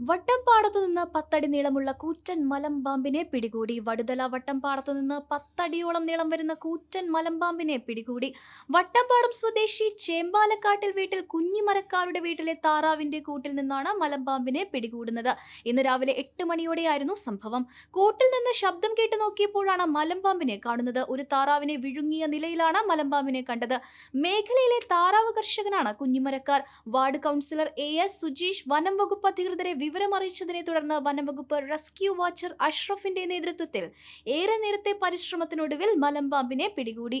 വട്ടംപാടത്തു നിന്ന് പത്തടി നീളമുള്ള കൂറ്റൻ മലമ്പാമ്പിനെ പിടികൂടി. വടുതല വട്ടംപാടത്തു നിന്ന് പത്തടിയോളം നീളം വരുന്ന കൂറ്റൻ മലമ്പാമ്പിനെ പിടികൂടി. വട്ടംപാടം സ്വദേശി ചേമ്പാലക്കാട്ടിൽ വീട്ടിൽ കുഞ്ഞിമരക്കാരുടെ വീട്ടിലെ താറാവിന്റെ കൂട്ടിൽ നിന്നാണ് മലമ്പാമ്പിനെ പിടികൂടുന്നത്. ഇന്ന് രാവിലെ എട്ട് മണിയോടെയായിരുന്നു സംഭവം. കൂട്ടിൽ നിന്ന് ശബ്ദം കേട്ട് നോക്കിയപ്പോഴാണ് മലമ്പാമ്പിനെ കാണുന്നത്. ഒരു താറാവിനെ വിഴുങ്ങിയ നിലയിലാണ് മലമ്പാമ്പിനെ കണ്ടത്. മേഖലയിലെ താറാവ് കർഷകനാണ് Kunhimarakkar. Ward councillor A S Sujeesh വനം വകുപ്പ് അധികൃതരെ വിവരം അറിയിച്ചതിനെ തുടർന്ന് വനംവകുപ്പ് റെസ്ക്യൂ വാച്ചർ അഷ്റഫിന്റെ നേതൃത്വത്തിൽ ഏറെ നേരത്തെ പരിശ്രമത്തിനൊടുവിൽ മലമ്പാമ്പിനെ പിടികൂടി.